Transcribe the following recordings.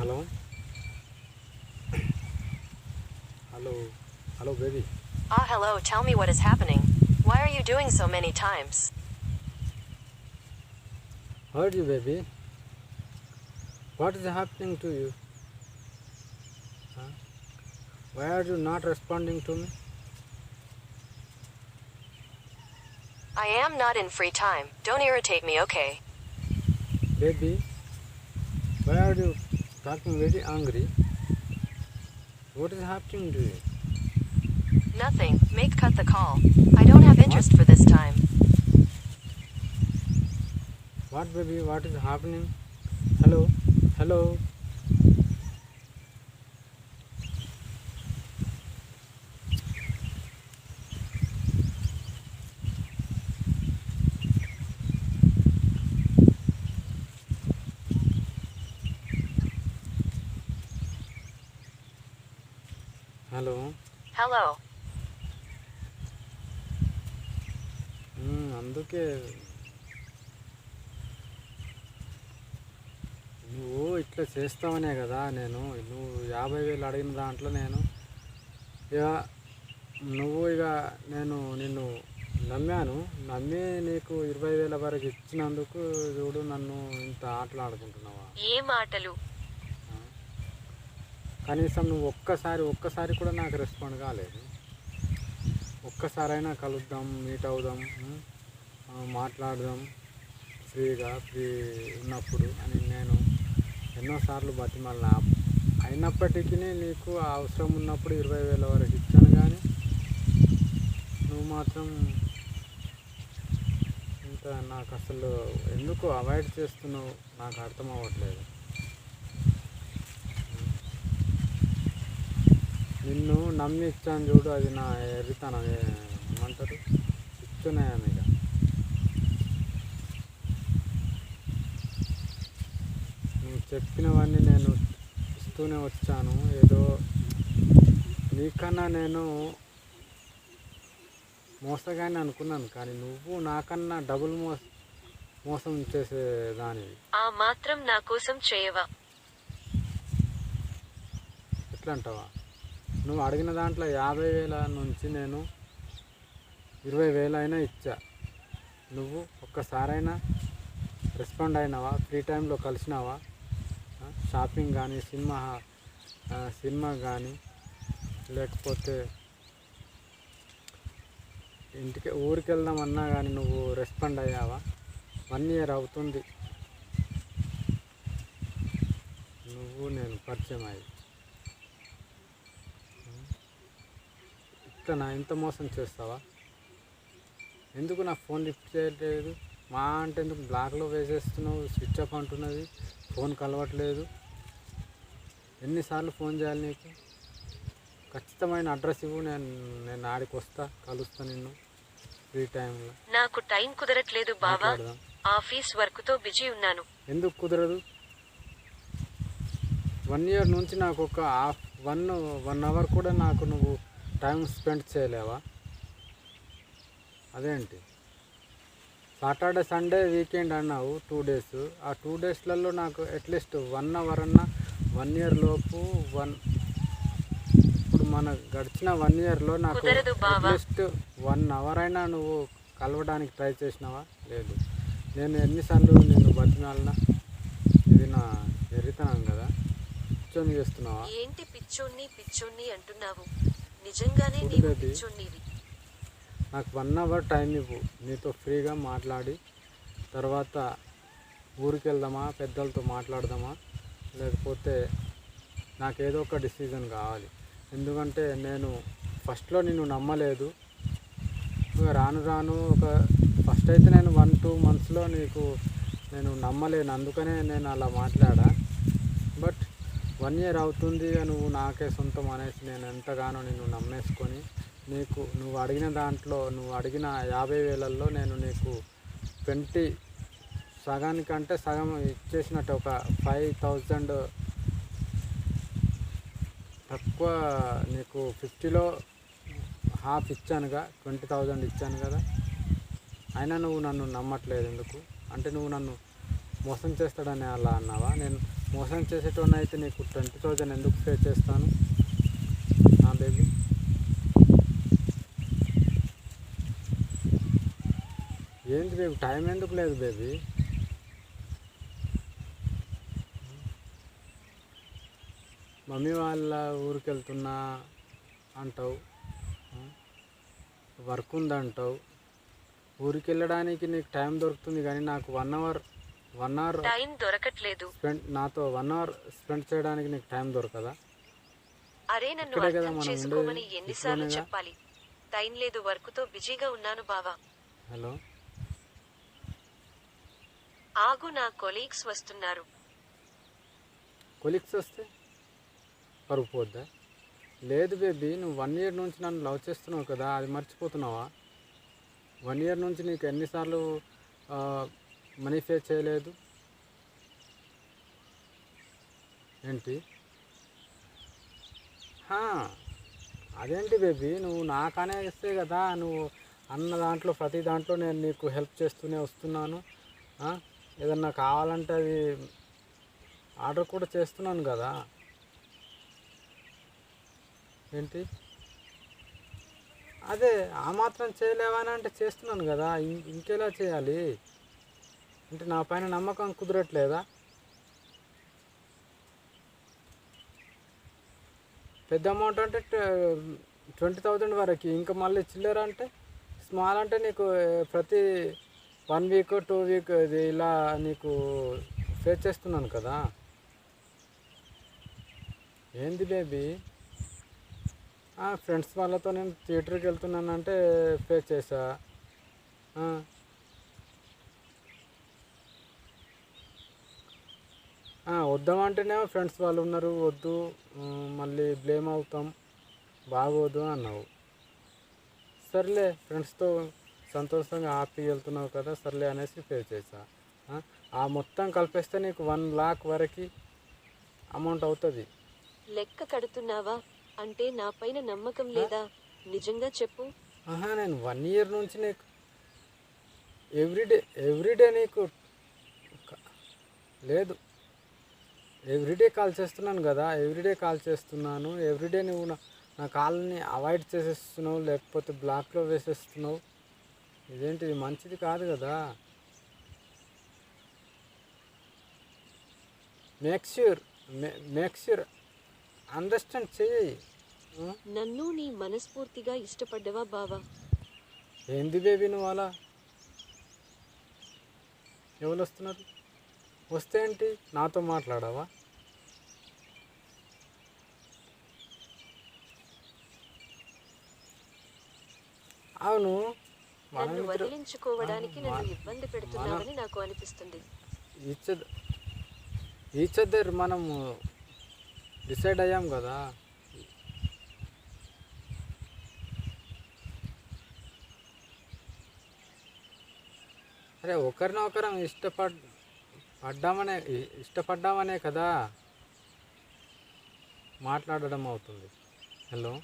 Hello hello hello baby Ah, hello, tell me what is happening. Why are you doing so many times? Heard you baby what is happening to you why are you not responding to me I am not in free time. Don't irritate me, okay? baby why are you talking very angry what is happening to you Nothing. Make cut the call. I don't have interest for this time. what baby what is happening hello hello అందుకే. నువ్వు ఇట్లా చేస్తావనే కదా నేను. నువ్వు యాభై వేలు అడిగిన దాంట్లో నేను. ఇక నువ్వు ఇక నేను నిన్ను నమ్మాను. నమ్మి నీకు ఇరవై వేల వరకు ఇచ్చినందుకు చూడు నన్ను ఇంత ఆటలాడుకుంటున్నావా? ఏ మాటలు? కనీసం నువ్వు ఒక్కసారి ఒక్కసారి కూడా నాకు రెస్పాండ్ కాలేదు. ఒక్కసారైనా కలుద్దాం మీట్ అవుదాం మాట్లాడదాం ఫ్రీగా ఫ్రీ ఉన్నప్పుడు అని నేను ఎన్నోసార్లు బతిమల్లా అయినప్పటికీ నీకు ఆ అవసరం ఉన్నప్పుడు ఇరవై వేల వరకు ఇచ్చాను కానీ నువ్వు మాత్రం ఇంత నాకు అసలు ఎందుకు అవాయిడ్ చేస్తున్నావు? నాకు అర్థం అవ్వట్లేదు. నిన్ను నమ్మి ఇచ్చాను చూడు అది నా ఎరితనం ఏ- ఏమంటారు? ఇచ్చున్నాయని ఇక. నువ్వు చెప్పినవన్నీ నేను ఇస్తూనే వచ్చాను. ఏదో నీకన్నా నేను మోసగానే అనుకున్నాను కానీ నువ్వు నాకన్నా డబుల్ మోస మోసం చేసే దానివి. ఆ మాత్రం నా కోసం చేయవా? ఎట్లా అంటావా? నువ్వు అడిగిన దాంట్లో యాభై వేల నుంచి నేను ఇరవై వేలైనా ఇచ్చా. నువ్వు ఒక్కసారైనా రెస్పాండ్ అయినావా? ఫ్రీ టైంలో కలిసినావా? షాపింగ్ కానీ సినిమా సినిమా కానీ లేకపోతే ఇంటికి ఊరికి వెళ్దామన్నా కానీ నువ్వు రెస్పాండ్ అయ్యావా వన్ ఇయర్ అవుతుంది. నువ్వు నేను పరిచయం అయ్యి. ఇట్లా నా ఇంత మోసం చేస్తావా? ఎందుకు నా ఫోన్ లిఫ్ట్ చేయట్లేదు? మా అంటే ఎందుకు బ్లాక్లో వేసేస్తున్నావు? స్విచ్ ఆఫ్ అంటున్నది. ఫోన్ కలవట్లేదు. ఎన్నిసార్లు ఫోన్ చేయాలి నీకు? ఖచ్చితమైన అడ్రస్ ఇవ్వు. నేను నేను ఆడికి వస్తా కలుస్తా నిన్ను ఫ్రీ టైంలో. నాకు టైం కుదరట్లేదు బావా. మాట్లాడదాం. ఆఫీస్ వర్క్తో బిజీ ఉన్నాను. ఎందుకు కుదరదు? వన్ ఇయర్ నుంచి నాకు ఒక హాఫ్ వన్ వన్ అవర్ కూడా నాకు నువ్వు టైం స్పెండ్ చేయలేవా? అదేంటి? సాటర్డే సండే వీకెండ్ అన్నావు టూ డేస్. ఆ టూ డేస్లలో నాకు అట్లీస్ట్ వన్ అవర్ అన్న వన్ ఇయర్ లోపు వన్ ఇప్పుడు మన గడిచిన వన్ ఇయర్లో నాకు. అట్లీస్ట్ వన్ అవర్ అయినా నువ్వు కలవడానికి ట్రై చేసినావా? లేదు. నేను ఎన్నిసార్లు నేను బతిమాలినా? ఇది నా ఎరితనం కదా. కూర్చొని చేస్తున్నావా? ఏంటి పిచ్చోన్ని పిచ్చోన్ని అంటున్నావు? నిజంగానే నీవు నాకు వన్ అవర్ టైం ఇవ్వు. నీతో ఫ్రీగా మాట్లాడి తర్వాత ఊరికి వెళ్దామా పెద్దలతో మాట్లాడదామా లేకపోతే నాకు ఏదో ఒక డిసిజన్ కావాలి. ఎందుకంటే నేను ఫస్ట్లో నిన్ను నమ్మలేదు. ఇక రాను రాను ఒక ఫస్ట్ అయితే నేను వన్ టూ మంత్స్లో నీకు నేను నమ్మలేను. అందుకనే నేను అలా మాట్లాడా. బట్ వన్ ఇయర్ అవుతుంది నువ్వు నాకే సొంతం అనేసి నేను ఎంతగానో నిన్ను నమ్మేసుకొని నీకు నువ్వు అడిగిన దాంట్లో నువ్వు అడిగిన యాభై వేలల్లో నేను నీకు ట్వంటీ సగానికంటే సగం ఇచ్చేసినట్టు ఒక ఫైవ్ థౌజండ్ తక్కువ నీకు ఫిఫ్టీలో హాఫ్ ఇచ్చానుగా ట్వంటీ థౌజండ్ ఇచ్చాను కదా. అయినా నువ్వు నన్ను నమ్మట్లేదు ఎందుకు? అంటే నువ్వు నన్ను మోసం చేస్తాడని అలా అన్నావా? నేను మోసం చేసేటోని అయితే నీకు ట్వంటీ థౌజండ్ ఎందుకు పే చేస్తాను? నా బేబీ. ఏంటి బేబీ? టైం ఎందుకు లేదు బేబీ? మమ్మీ వాళ్ళ ఊరికి వెళ్తున్నా అంటావు వర్క్ ఉందంటావు. ఊరికి వెళ్ళడానికి నీకు టైం దొరుకుతుంది కానీ నాకు one hour one hour time దొరకట్లేదు. స్పెండ్ నాతో వన్ అవర్ స్పెండ్ చేయడానికి నీకు టైం దొరకదా? అరే నన్ను అర్థం మనం చేసుకోమని. ఎన్నిసార్లు. చెప్పాలి. టైం లేదు వర్క్తో బిజీగా ఉన్నాను బావా. హలో? ఆగు నా కొలీగ్స్ వస్తున్నారు. కొలిక్స్ వస్తే? పరుగు పోద్దా? లేదు బేబీ నువ్వు వన్ ఇయర్ నుంచి నన్ను లవ్ చేస్తున్నావు కదా అది మర్చిపోతున్నావా? వన్ ఇయర్ నుంచి నీకు ఎన్నిసార్లు మనీ పే చేయలేదు. ఏంటి? అదేంటి బేబీ? నువ్వు నాకనే ఇస్తే కదా నువ్వు అన్న దాంట్లో ప్రతి దాంట్లో నేను నీకు హెల్ప్ చేస్తూనే వస్తున్నాను. ఏదన్నా కావాలంటే అది ఆర్డర్ కూడా చేస్తున్నాను కదా. ఏంటి? అదే ఆ మాత్రం చేయలేవా అంటే చేస్తున్నాను కదా. ఇం- ఇంకెలా చేయాలి? అంటే నా పైన నమ్మకం కుదరట్లేదా? పెద్ద అమౌంట్ అంటే ట్వంటీ థౌజండ్ వరకు. ఇంకా మళ్ళీ చిల్లర అంటే స్మాల్ అంటే నీకు ప్రతి వన్ వీక్ టూ వీక్ ఇది ఇలా నీకు పే చేస్తున్నాను కదా. ఏంది బేబీ? ఫ్రెండ్స్ వాళ్ళతో నేను థియేటర్కి వెళ్తున్నానంటే పే చేసా ఆ. ఆ, వద్దామంటేనేమో ఫ్రెండ్స్ వాళ్ళు ఉన్నారు వద్దు మళ్ళీ బ్లేమ్ అవుతాం బాగోదు అన్నావు. సర్లే ఫ్రెండ్స్తో సంతోషంగా హ్యాపీగా వెళ్తున్నావు కదా సర్లే అనేసి పే చేసా ఆ, మొత్తం కలిపేస్తే నీకు వన్ లాక్ వరకు అమౌంట్ అవుతుంది. లెక్క కడుతున్నావా? అంటే నా పైన నమ్మకం లేదా? నిజంగా చెప్పు. ఆహా నేను వన్ ఇయర్ నుంచి నీకు ఎవ్రీడే ఎవ్రీడే నీకు లేదు. ఎవ్రీడే కాల్ చేస్తున్నాను కదా ఎవ్రీడే కాల్ చేస్తున్నాను. ఎవ్రీడే నువ్వు నా నా కాల్ని అవాయిడ్ చేసేస్తున్నావు లేకపోతే బ్లాక్లో వేసేస్తున్నావు. ఇదేంటి ఇది మంచిది కాదు కదా. Make sure make sure understand చేయి? నన్ను నీ మనస్ఫూర్తిగా ఇష్టపడ్డవా బావా? ఏంది బేబీ నువ్వు అలా? ఎవరు వస్తున్నారు? వస్తే ఏంటి? నాతో మాట్లాడావా? అవును. నన్ను వదిలించుకోవడానికి ఇబ్బంది పెడుతున్నావని నాకు అనిపిస్తుంది. ఈచ్ ఈచ్ అద్దర్ మనం డిసైడ్ అయ్యాం కదా. అరే ఒకరినొకరం ఇష్టపడ్ పడ్డామనే ఇష్టపడ్డామనే కదా? మాట్లాడడం అవుతుంది. హలో?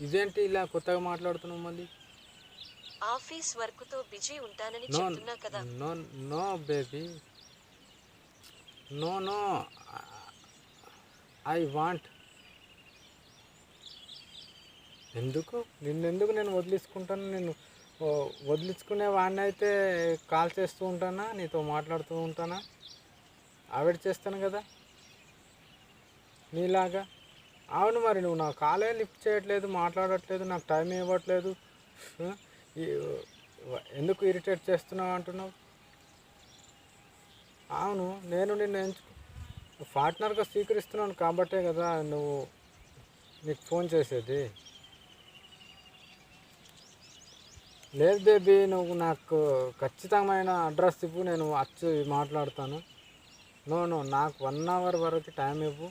ఇదేంటి ఇలా కొత్తగా మాట్లాడుతున్నావు మళ్ళీ? ఆఫీస్ వర్క్తో బిజీ ఉంటానని చెప్తున్నా కదా. No no baby. No no. I want. ఎందుకు? నిన్నెందుకు నేను వదిలించుకుంటాను నేను వదిలించుకునే వాడిని అయితే కాల్ చేస్తూ ఉంటానా? నీతో మాట్లాడుతూ ఉంటానా? ఆవిడ చేస్తాను కదా. నీలాగా. అవును మరి నువ్వు నా కాలే లిఫ్ట్ చేయట్లేదు మాట్లాడట్లేదు నాకు టైం ఇవ్వట్లేదు. ఎందుకు ఇరిటేట్ చేస్తున్నావు అంటున్నావు? అవును నేను నిన్ను ఎంచు పార్ట్నర్గా స్వీకరిస్తున్నాను కాబట్టే కదా నువ్వు నీకు ఫోన్ చేసేది. లేదు బేబీ నువ్వు నాకు ఖచ్చితమైన అడ్రస్ ఇవ్వు నేను వచ్చి మాట్లాడతాను. నో నో నాకు వన్ అవర్ వరకు టైం ఇవ్వు.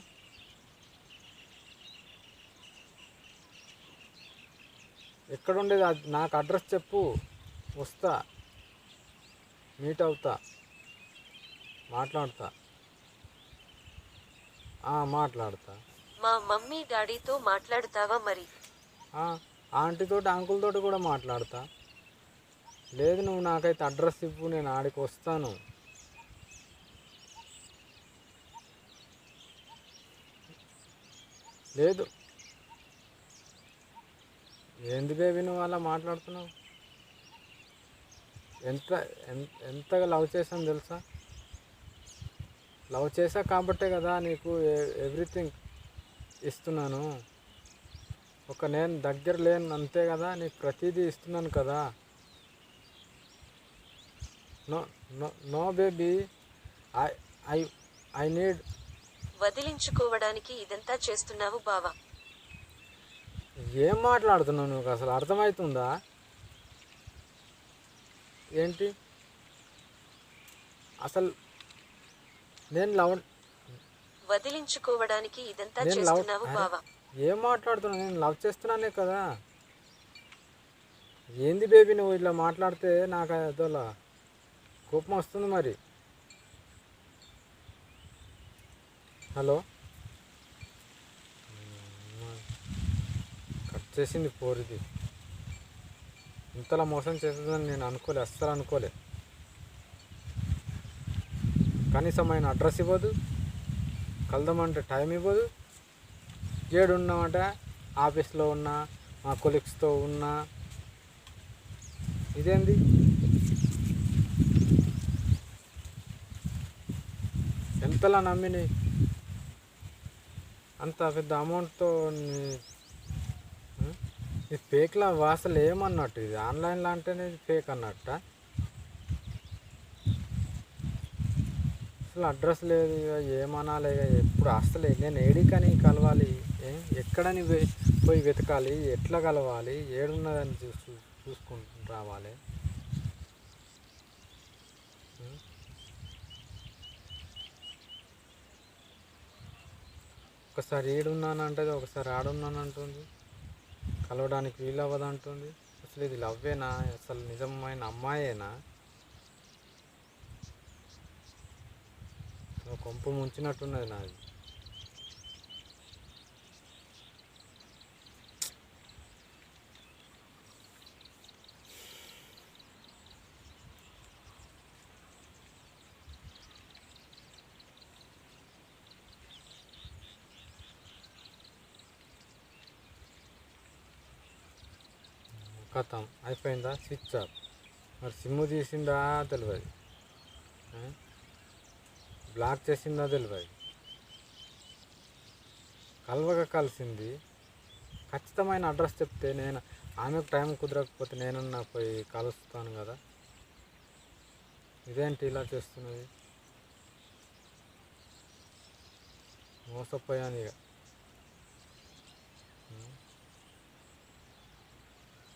ఎక్కడ ఉండేది అది నాకు అడ్రస్ చెప్పు వస్తా మీట్ అవుతా మాట్లాడతా. ఆ, మాట్లాడతా. మా మమ్మీ డాడీతో మాట్లాడుతావా మరి? ఆ, ఆంటీతోటి అంకుల్తోటి కూడా మాట్లాడతా. లేదు నువ్వు నాకైతే అడ్రస్ ఇవ్వు నేను ఆడికి వస్తాను. లేదు. ఏంది బేబీ నువ్వు అలా మాట్లాడుతున్నావు? ఎంత ఎంతగా లవ్ చేశాను తెలుసా? లవ్ చేసా కాబట్టే కదా నీకు ఎవ్రీథింగ్ ఇస్తున్నాను. ఒక నేను దగ్గర లేను అంతే కదా నీకు ప్రతిదీ ఇస్తున్నాను కదా. No no no baby I I I need వదిలించుకోవడానికి ఇదంతా చేస్తున్నావు బావా. ఏం మాట్లాడుతున్నావు నువ్వు? అసలు అర్థమవుతుందా? ఏంటి? అసలు నేను లవ్ వదిలించుకోవడానికి ఇదంతా నేను లవ్ చేస్తున్నావు బావా. ఏం మాట్లాడుతున్నావు? నేను లవ్ చేస్తున్నానే కదా. ఏంది బేబీ నువ్వు ఇట్లా మాట్లాడితే నాకు అదోలా కోపం వస్తుంది మరి. హలో? కట్ చేసింది పోరిది. ఇంతలా మోసం చేస్తుందని నేను అనుకోలే అస్సలు అనుకోలే. కనీసం ఆయన అడ్రస్ ఇవ్వదు కలదామంటే టైం ఇవ్వదు. ఏడు ఉన్నామంటే ఆఫీస్లో ఉన్నా మా కొలీగ్స్తో ఉన్నా. ఇదేంది? ఎంతలా నమ్మిని అంత పెద్ద అమౌంట్తో ఇది ఫేక్లా అసలు ఏమన్నట్టు? ఇది ఆన్లైన్లో అంటేనే ఇది ఫేక్ అన్నట్ట? అసలు అడ్రస్ లేదు ఇక ఏమనాలి ఎప్పుడు అసలు నేను ఏడికని కలవాలి? ఎక్కడని పోయి వెతకాలి? ఎట్లా కలవాలి? ఏడున్నదని చూసు చూసుకుంటూ రావాలి? ఒకసారి ఏడున్నానంటది ఒకసారి ఆడున్నానంటుంది. కలవడానికి వీలవ్వదంటుంది. అసలు ఇది లవ్వేనా? అసలు నిజమైన అమ్మాయేనా? కొంపు ముంచినట్టున్నది నాది. కథం అయిపోయిందా? Switch off. మరి సిమ్ తీసిందా తెలియదు బ్లాక్ చేసిందా తెలియదు కలవక కలిసింది. ఖచ్చితమైన అడ్రస్ చెప్తే నేను ఆమెకు టైం కుదరకపోతే నేనన్నా పోయి కలుస్తాను కదా. ఇదేంటి ఇలా చేస్తున్నది? మోసపోయాను ఇక.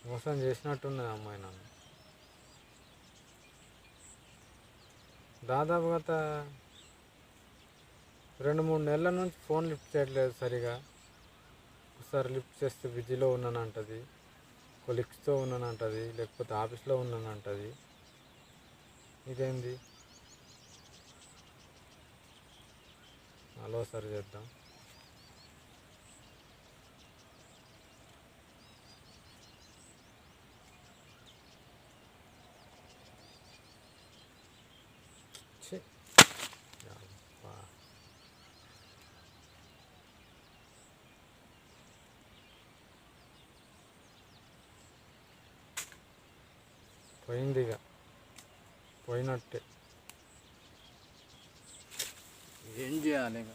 మోసం చేసినట్టున్నది అమ్మాయి నన్ను. దాదాపు గత రెండు మూడు నెలల నుంచి ఫోన్ లిఫ్ట్ చేయట్లేదు సరిగా. ఒకసారి లిఫ్ట్ చేస్తే బిజీలో ఉన్నానంటది కొలిక్స్తో ఉన్నానంటది లేకపోతే ఆఫీస్లో ఉన్నానంటది. ఇదేంది? హలో సరి చేద్దాం. పోయింది ఇక. పోయినట్టే. ఏం చేయాలి ఇక?